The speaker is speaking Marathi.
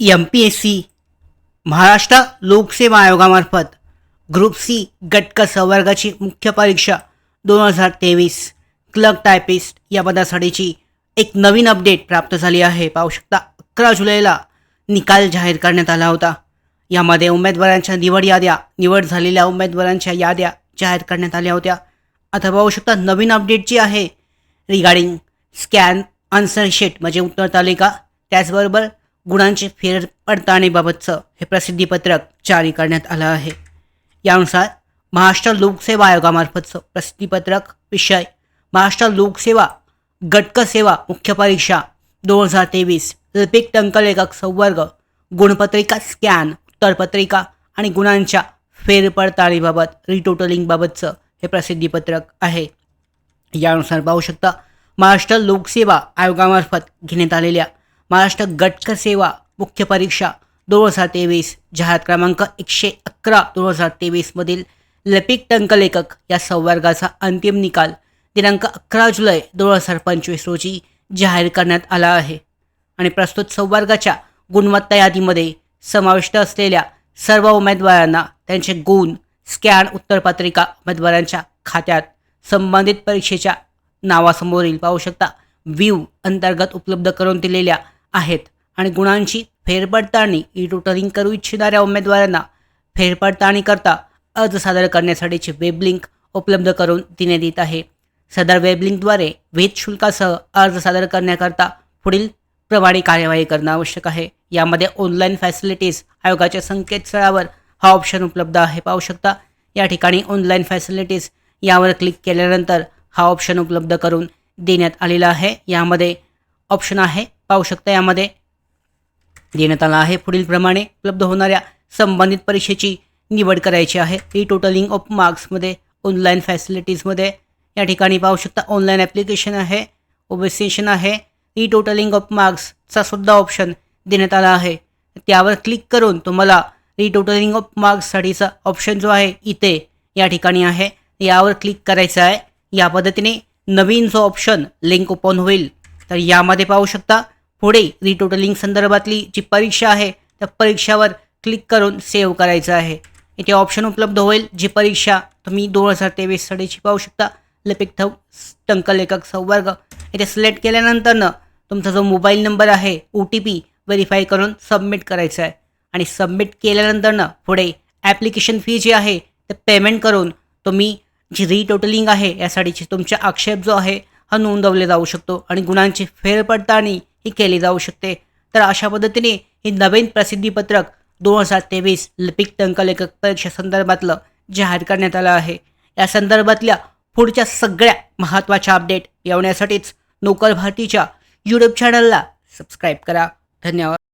M P S C Maharashtra लोकसेवा आयोगामार्फत ग्रुप सी गटक संवर्गाची मुख्य परीक्षा दोन हजार तेवीस. क्लर्क टायपिस्ट या पदासाठीची एक नवीन अपडेट प्राप्त झाली आहे. पाहू शकता अकरा जुलैला निकाल जाहीर करण्यात आला होता. यामध्ये उमेदवारांच्या निवड याद्या निवड झालेल्या उमेदवारांच्या याद्या जाहीर करण्यात आल्या होत्या. आता पाहू शकता नवीन अपडेट जी आहे रिगार्डिंग स्कॅन आन्सर शीट म्हणजे उत्तर तालिका त्याचबरोबर गुणांची फेर पडताळणीबाबतचं हे प्रसिद्धीपत्रक जारी करण्यात आलं आहे. यानुसार महाराष्ट्र लोकसेवा आयोगामार्फतचं प्रसिद्धीपत्रक विषय महाराष्ट्र लोकसेवा गटक सेवा मुख्य परीक्षा दोन हजार तेवीस लिपिक टंकलेखक संवर्ग गुणपत्रिका स्कॅन उत्तरपत्रिका आणि गुणांच्या फेरपडताळीबाबत रिटोटलिंगबाबतचं हे प्रसिद्धीपत्रक आहे. यानुसार पाहू शकता महाराष्ट्र लोकसेवा आयोगामार्फत घेण्यात आलेल्या महाराष्ट्र गटक सेवा मुख्य परीक्षा दोन हजार तेवीस जाहीर क्रमांक एकशे अकरा दोन हजार तेवीसमधील लपिक टंकलेखक या संवर्गाचा अंतिम निकाल दिनांक अकरा जुलै दोन हजार पंचवीस रोजी जाहीर करण्यात आला आहे. आणि प्रस्तुत संवर्गाच्या गुणवत्ता यादीमध्ये समाविष्ट असलेल्या सर्व उमेदवारांना त्यांचे गुण स्कॅन उत्तरपत्रिका उमेदवारांच्या खात्यात संबंधित परीक्षेच्या नावासमोरील पाहू शकता. व्ह्यू अंतर्गत उपलब्ध करून दिलेल्या आहेत. आणि गुणांची फेरपडताळणी ई टुटरिंग करू इच्छिणाऱ्या उमेदवारांना फेरपडताळणीकरता अर्ज सादर करण्यासाठीची वेब लिंक उपलब्ध करून देण्यात येत आहे. सदर वेबलिंकद्वारे लिंकद्वारे शुल्कासह अर्ज सादर करण्याकरता पुढील प्रमाणे कार्यवाही करणं आवश्यक आहे. यामध्ये ऑनलाईन फॅसिलिटीज आयोगाच्या संकेतस्थळावर हा ऑप्शन उपलब्ध आहे. पाहू शकता या ठिकाणी ऑनलाईन फॅसिलिटीज यावर क्लिक केल्यानंतर हा ऑप्शन उपलब्ध करून देण्यात आलेला आहे. यामध्ये ऑप्शन आहे. पाहू शकता यामध्ये. देण्यात आला आहे. पुढीलप्रमाणे उपलब्ध होणाऱ्या संबंधित परीक्षेची निवड करायची आहे. री टोटलिंग ऑफ मार्क्समध्ये ऑनलाईन फॅसिलिटीजमध्ये या ठिकाणी पाहू शकता ऑनलाईन ॲप्लिकेशन आहे ओबेसेशन आहे. री टोटलिंग ऑफ मार्क्सचा सुद्धा ऑप्शन देण्यात आला आहे. त्यावर क्लिक करून तुम्हाला री टोटलिंग ऑफ मार्क्ससाठीचा ऑप्शन जो आहे इथे या ठिकाणी आहे. यावर क्लिक करायचं आहे. या पद्धतीने नवीन जो ऑप्शन लिंक ओपन होईल तर यामध्ये पाहू शकता पुढे रिटोटलिंग संदर्भातली जी परीक्षा आहे त्या परीक्षावर क्लिक करून सेव्ह करायचं आहे. इथे ऑप्शन उपलब्ध होईल जी परीक्षा तुम्ही दोन हजार तेवीस साडीची पाहू शकता. लिपिक थ टंकलेखक संवर्ग. इथे सिलेक्ट केल्यानंतरनं तुमचा जो मोबाईल नंबर आहे ओ टी पी व्हेरीफाय करून सबमिट करायचा आहे. आणि सबमिट केल्यानंतरनं पुढे ॲप्लिकेशन फी जी आहे ते पेमेंट करून तुम्ही जी रिटोटलिंग आहे यासाठीची तुमचा आक्षेप जो आहे हा नोंदवले जाऊ शकतो आणि गुणांची फेरपडताळणी ही केली जाऊ शकते. तर अशा पद्धतीने हे नवीन प्रसिद्धीपत्रक दोन हजार तेवीस लिपिक टंकलेखक परीक्षा संदर्भातलं जाहीर करण्यात आलं आहे. या संदर्भातल्या पुढच्या सगळ्या महत्त्वाच्या अपडेट येवण्यासाठीच नोकर भारतीच्या यूट्यूब चॅनलला सबस्क्राईब करा. धन्यवाद.